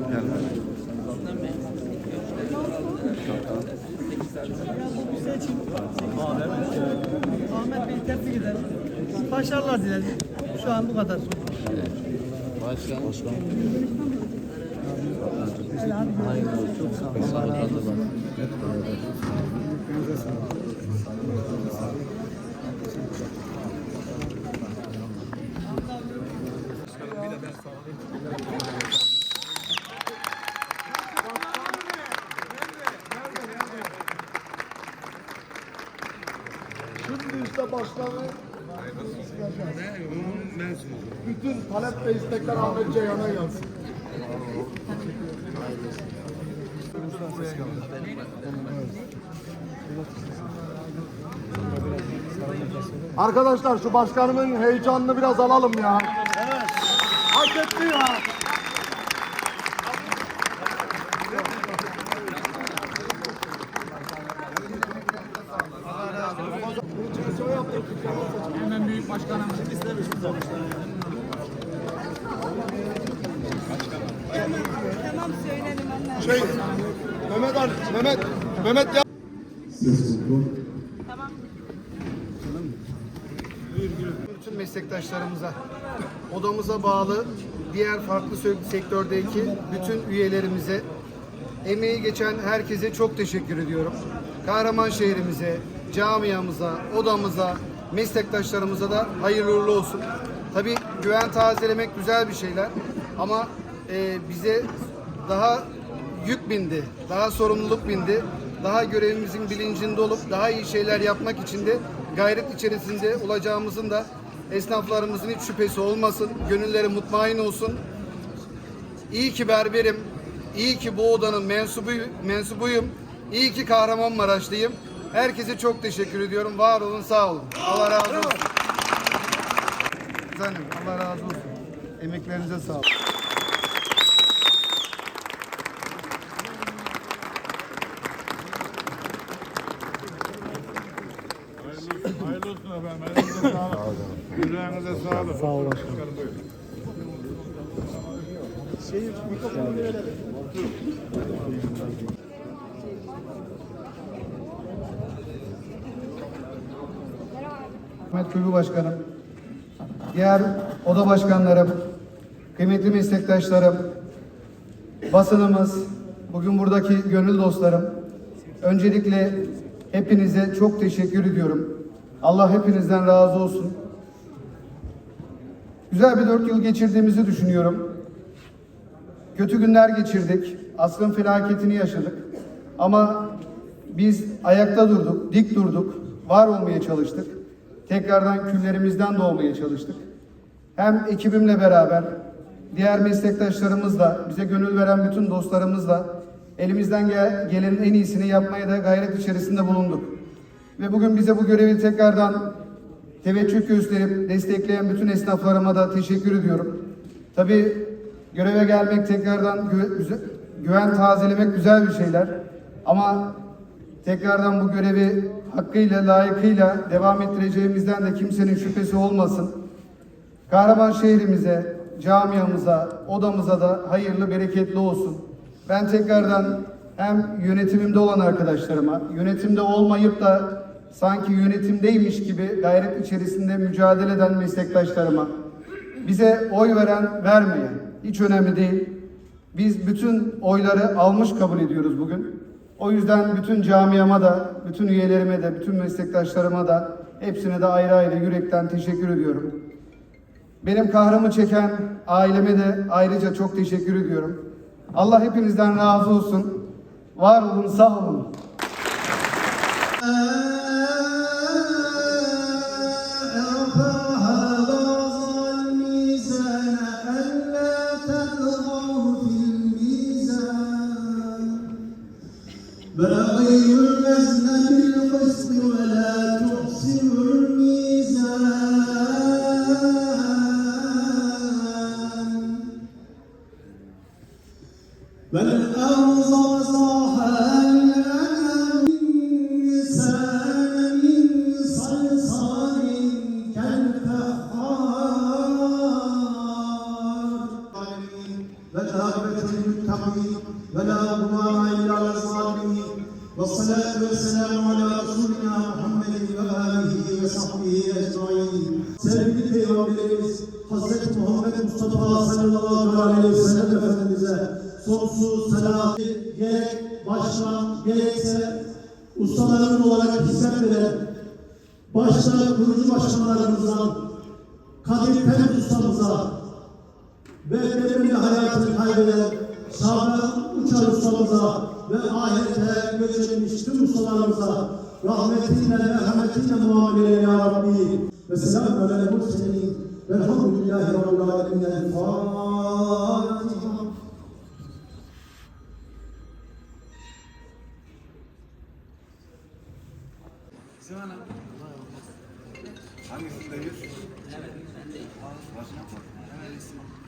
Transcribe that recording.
Kim gelmedi? Ahmet Bey tebrik ederim. Başarılar dilerim. Şu an bu kadar. Başkan. Başkan. Hayırlı olsun. Sağlıklı bak. Hep beraber. Şimdi işte başkanı bütün talep ve istekler Ahmet Ceyhan'a gelsin. Arkadaşlar şu başkanımın heyecanını biraz alalım ya. Evet. Hak etti ya. Şey, Mehmet Ali, Mehmet, Mehmet ya. Tamam. Bütün meslektaşlarımıza, odamıza bağlı diğer farklı sektördeki bütün üyelerimize, emeği geçen herkese çok teşekkür ediyorum. Kahraman şehrimize, camiamıza, odamıza, meslektaşlarımıza da hayırlı uğurlu olsun. Tabii güven tazelemek güzel bir şeyler ama e, bize daha yük bindi, daha sorumluluk bindi. Daha görevimizin bilincinde olup daha iyi şeyler yapmak için de gayret içerisinde olacağımızın da esnaflarımızın hiç şüphesi olmasın. Gönülleri mutmain olsun. İyi ki berberim, iyi ki bu odanın mensubu, mensubuyum, iyi ki Kahramanmaraşlıyım. Herkese çok teşekkür ediyorum. Var olun, sağ olun. Allah razı olsun. Efendim, Allah razı olsun. Emeklerinize sağlık. Hayırlı olsun efendim. Yüreğinize. Sağ olun. Ahmet Kulübü Başkanım, diğer oda başkanlarım, kıymetli meslektaşlarım, basınımız, bugün buradaki gönül dostlarım, öncelikle hepinize çok teşekkür ediyorum. Allah hepinizden razı olsun. Güzel bir dört yıl geçirdiğimizi düşünüyorum. Kötü günler geçirdik. Asrın felaketini yaşadık. Ama biz ayakta durduk, dik durduk, var olmaya çalıştık. Tekrardan küllerimizden doğmaya çalıştık. Hem ekibimle beraber, diğer meslektaşlarımızla, bize gönül veren bütün dostlarımızla elimizden gel- gelenin en iyisini yapmaya da gayret içerisinde bulunduk. Ve bugün bize bu görevi tekrardan teveccüh gösterip destekleyen bütün esnaflarıma da teşekkür ediyorum. Tabii göreve gelmek tekrardan gü- güven tazelemek güzel bir şeyler. Ama tekrardan bu görevi hakkıyla, layıkıyla devam ettireceğimizden de kimsenin şüphesi olmasın. Kahraman şehrimize, camiamıza, odamıza da hayırlı, bereketli olsun. Ben tekrardan hem yönetimimde olan arkadaşlarıma, yönetimde olmayıp da sanki yönetimdeymiş gibi gayret içerisinde mücadele eden meslektaşlarıma, bize oy veren, vermeyen, hiç önemli değil. Biz bütün oyları almış kabul ediyoruz bugün. O yüzden bütün camiama da, bütün üyelerime de, bütün meslektaşlarıma da hepsine de ayrı ayrı yürekten teşekkür ediyorum. Benim kahrımı çeken aileme de ayrıca çok teşekkür ediyorum. Allah hepinizden razı olsun. Var olun, sağ olun. بغي النزل بالقسط ولا Muhammed Mustafa sallallahu aleyhi ve sellem Efendimiz'e sonsuz selam gerek başkan gerekse ustalarımız olarak hizmet veren başta kurucu başkanlarımızdan Kadir Pembe ustamıza ve belirli hayatını kaybeden Şaban Uçar ustamıza ve ahirete göç etmiş tüm ustalarımıza rahmetinle, merhametinle muamele ya Rabbi. Ve selamun aleyhi murselin. Velhamdülillahi Rabbil alemin. El Fatiha. Hangisindeyiz? Evet, ben de. Başka?